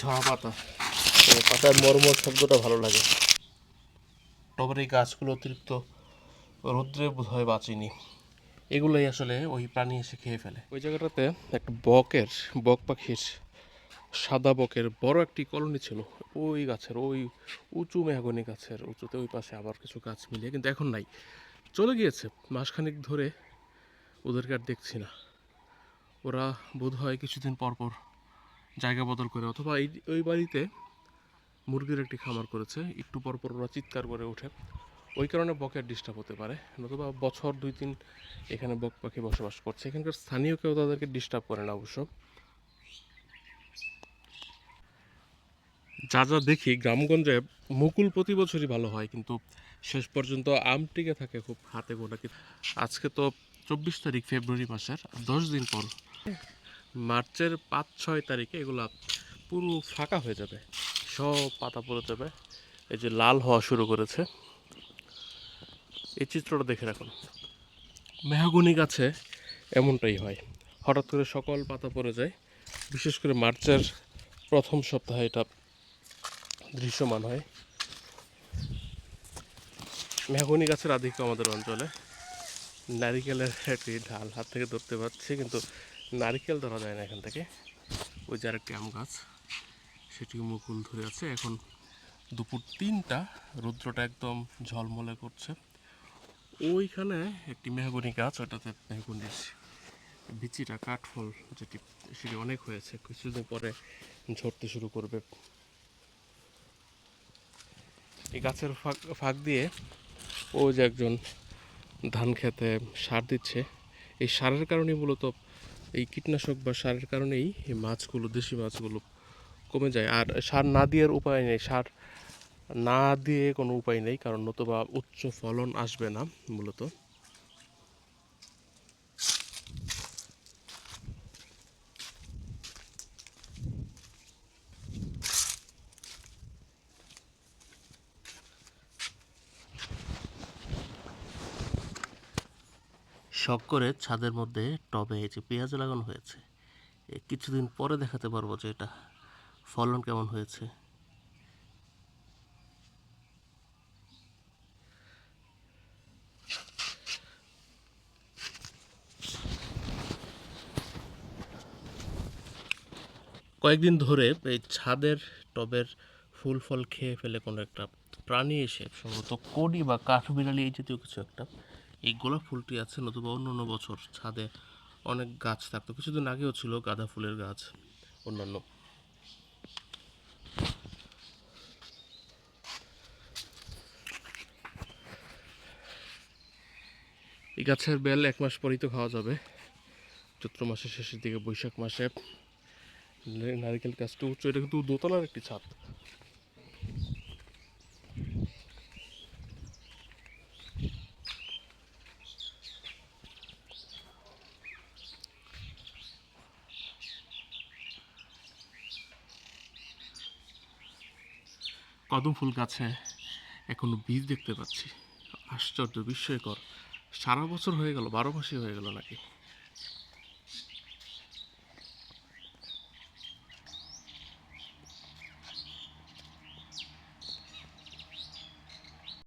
ঝরা পাতা। পাতার মরমর শব্দটা ভালো লাগে। টবের এই গাছগুলো অতিরিক্ত রৌদ্রে বোধহয় বাঁচেনি। এগুলোই আসলে ওই প্রাণী এসে খেয়ে ফেলে। ওই জায়গাটাতে একটা বকের বক পাখির সাদা বকের বড় একটি কলোনি ছিল। ওই গাছের ওই উঁচু মেহগনি গাছের উঁচুতে ওই পাশে আবার কিছু গাছ মিলিয়ে কিন্তু এখন নাই। চলে গিয়েছে মাসখানেক ধরে ওদেরকে আর দেখছি না। ওরা বোধ হয় কিছুদিন পর পর জায়গা বদল করে, অথবা এই, ওই বাড়িতে মুরগির একটি খামার করেছে, একটু পর পর ওরা চিৎকার করে ওঠে। ওই কারণে বকের ডিস্টার্ব হতে পারে, নতুবা বছর দুই তিন এখানে বক পাখি বসবাস করছে। এখানকার স্থানীয় কেউ তাদেরকে ডিস্টার্ব করে না অবশ্য। যা যা দেখি গ্রামগঞ্জে মুকুল প্রতি বছরই ভালো হয়, কিন্তু শেষ পর্যন্ত আম টিকে থাকে খুব হাতে গোনা। আজকে তো চব্বিশ তারিখ ফেব্রুয়ারি মাসের, দশ দিন পর মার্চের পাঁচ, ছয় তারিখে এগুলা পুরো ফাঁকা হয়ে যাবে। সব পাতা পড়ে যাবে। এই যে লাল হওয়া শুরু করেছে। এই চিত্রটা দেখে রাখুন মেহগুনি গাছে এমনটাই হয়। হঠাৎ করে সকল পাতা পড়ে যায়। বিশেষ করে মার্চের প্রথম সপ্তাহে এটা দৃশ্যমান হয়। মেহগুনি গাছের আধিক্য আমাদের অঞ্চলে। নারিকেলের একটি ঢাল হাত থেকে ধরতে পারছি, কিন্তু নারিকেল ধরা যায় না এখান থেকে। ওই যে আরেকটি আম গাছ সেটি মুকুল ধরে আছে। এখন দুপুর তিনটা, রৌদ্রটা একদম ঝলমলে করছে। ওইখানে একটি মেহগনি গাছ ওটাতে মেহগনির বিচিটা, কাঠফল, যেটি সেটি অনেক হয়েছে। কিছুদিন পরে ঝরতে শুরু করবে। এই গাছের ফাঁক ফাঁক দিয়ে ও যে একজন ধান খেতে সার দিচ্ছে, এই সারের কারণে মূলত এই কীটনাশক বা সারের কারণেই এই মাছগুলো, দেশি মাছগুলো কমে যায়। আর সার না দেওয়ার উপায় নেই। সার না দিয়ে কোনো উপায় নেই, কারণ নতুবা উচ্চ ফলন আসবে না মূলত। শখ করে ছাদের মধ্যে টবে এই যে পেঁয়াজ লাগানো হয়েছে কিছুদিন পরে দেখাতে পারব যে এটা ফলন কেমন হয়েছে। কয়েকদিন ধরে এই ছাদের টবের ফুল ফল খেয়ে ফেলে কোনো একটা প্রাণী এসে, সম্ভবত কোডি বা কাঠবিড়ালি এই জাতীয় কিছু একটা এই গোলাপ ফুলটি আছে নতুবা অন্য অন্য বছর ছাদে অনেক গাছ থাকতো। কিছুদিন আগেও ছিল গাঁদা ফুলের গাছ, অন্যান্য। এই গাছের বেল এক মাস পরেই তো খাওয়া যাবে। চৈত্র মাসের শেষের দিকে বৈশাখ মাসে। নারকেল গাছটা উঁচু এটা কিন্তু দোতলার একটি ছাদ। কদম ফুল গাছে এখনও বীজ দেখতে পাচ্ছি। আশ্চর্য, বিস্ময়কর। সারা বছর হয়ে গেল, বারো মাসই হয়ে গেল নাকি?